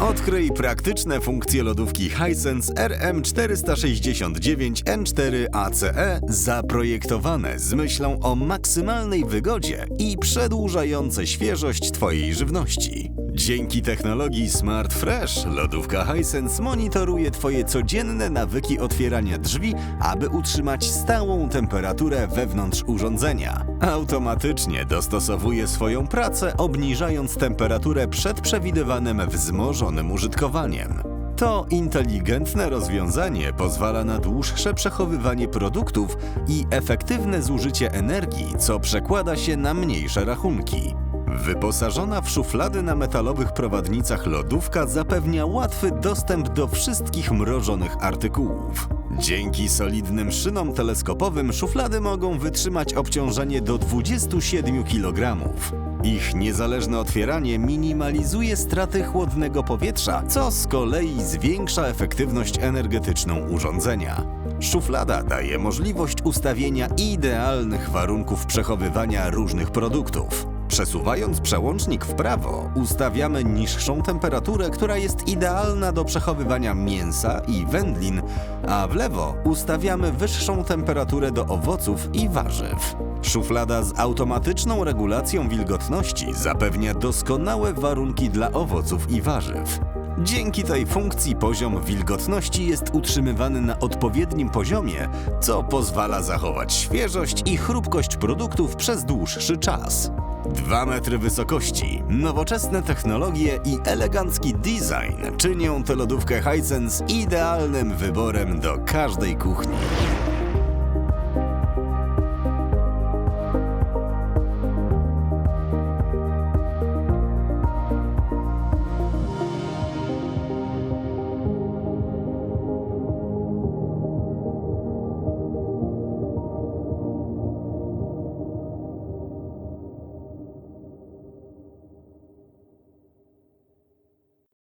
Odkryj praktyczne funkcje lodówki Hisense RM469N4ACE E zaprojektowane z myślą o maksymalnej wygodzie i przedłużające świeżość Twojej żywności. Dzięki technologii Smart Fresh lodówka Hisense monitoruje Twoje codzienne nawyki otwierania drzwi, aby utrzymać stałą temperaturę wewnątrz urządzenia. Automatycznie dostosowuje swoją pracę, obniżając temperaturę przed przewidywanym wzmożonym użytkowaniem. To inteligentne rozwiązanie pozwala na dłuższe przechowywanie produktów i efektywne zużycie energii, co przekłada się na mniejsze rachunki. Wyposażona w szuflady na metalowych prowadnicach lodówka zapewnia łatwy dostęp do wszystkich mrożonych artykułów. Dzięki solidnym szynom teleskopowym szuflady mogą wytrzymać obciążenie do 27 kg. Ich niezależne otwieranie minimalizuje straty chłodnego powietrza, co z kolei zwiększa efektywność energetyczną urządzenia. Szuflada daje możliwość ustawienia idealnych warunków przechowywania różnych produktów. Przesuwając przełącznik w prawo, ustawiamy niższą temperaturę, która jest idealna do przechowywania mięsa i wędlin, a w lewo ustawiamy wyższą temperaturę do owoców i warzyw. Szuflada z automatyczną regulacją wilgotności zapewnia doskonałe warunki dla owoców i warzyw. Dzięki tej funkcji poziom wilgotności jest utrzymywany na odpowiednim poziomie, co pozwala zachować świeżość i chrupkość produktów przez dłuższy czas. 2 metry wysokości, nowoczesne technologie i elegancki design czynią tę lodówkę Hisense idealnym wyborem do każdej kuchni.